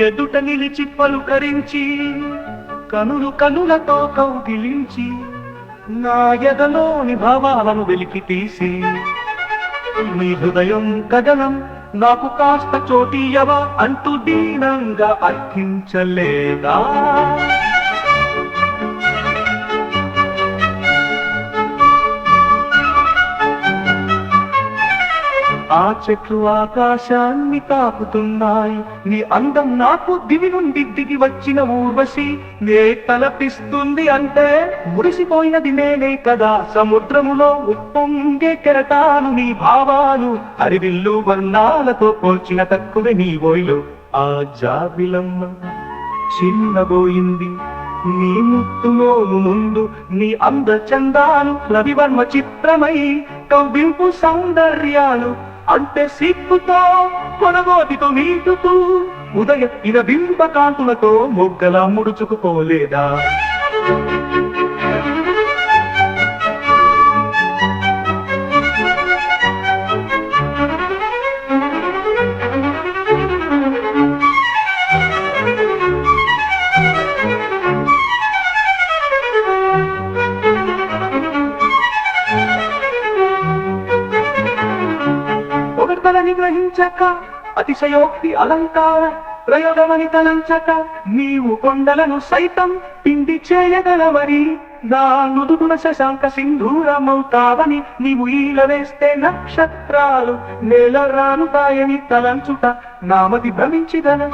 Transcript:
ఎదుట నిలిచి పలుకరించి కనులు కనులతో కౌగిలించి నా ఎదలోని భావాలను వెలికి తీసి మీ హృదయం కథనం నాకు కాస్త చోటీయవా అంటూ దీనంగా అర్థించలేదా ఆ చెట్లు ఆకాశాన్ని తాకుతున్నాయి. నీ అందం నాకు దివి నుండి దిగి వచ్చిన ఊర్వశి నే తలపిస్తుంది అంటే మురిసిపోయినది నేనే కదా. సముద్రములో ఉప్పొంగే కెరటాను నీ భావాలు అరివిల్లు వర్ణాలతో పోల్చిన తక్కువే నీ ఓయిలు ఆ జాబిలమ్మ చిన్నబోయింది నీ ముత్తులోను ముందు నీ అంద చందాలు రవివర్మ చిత్రమై కవ్వింపు సౌందర్యాలు అంటే సిగ్గుతో కొనగోటితో మీటుతూ ఉదయ ఇన బింబ కాంతులతో మొగ్గలా ముడుచుకుపోలేదా పొగడ్తలని గ్రహించక అతిశయోక్తి అలంకార ప్రయోగమని తలంచక నీవు కొండలను సైతం పిండి చేయగలవరి నా నుదుగున శశాంక సింధూరమవుతావని నీవు ఈల వేస్తే నక్షత్రాలు నేల రానుతాయని తలంచుట నామది భ్రమించిదన.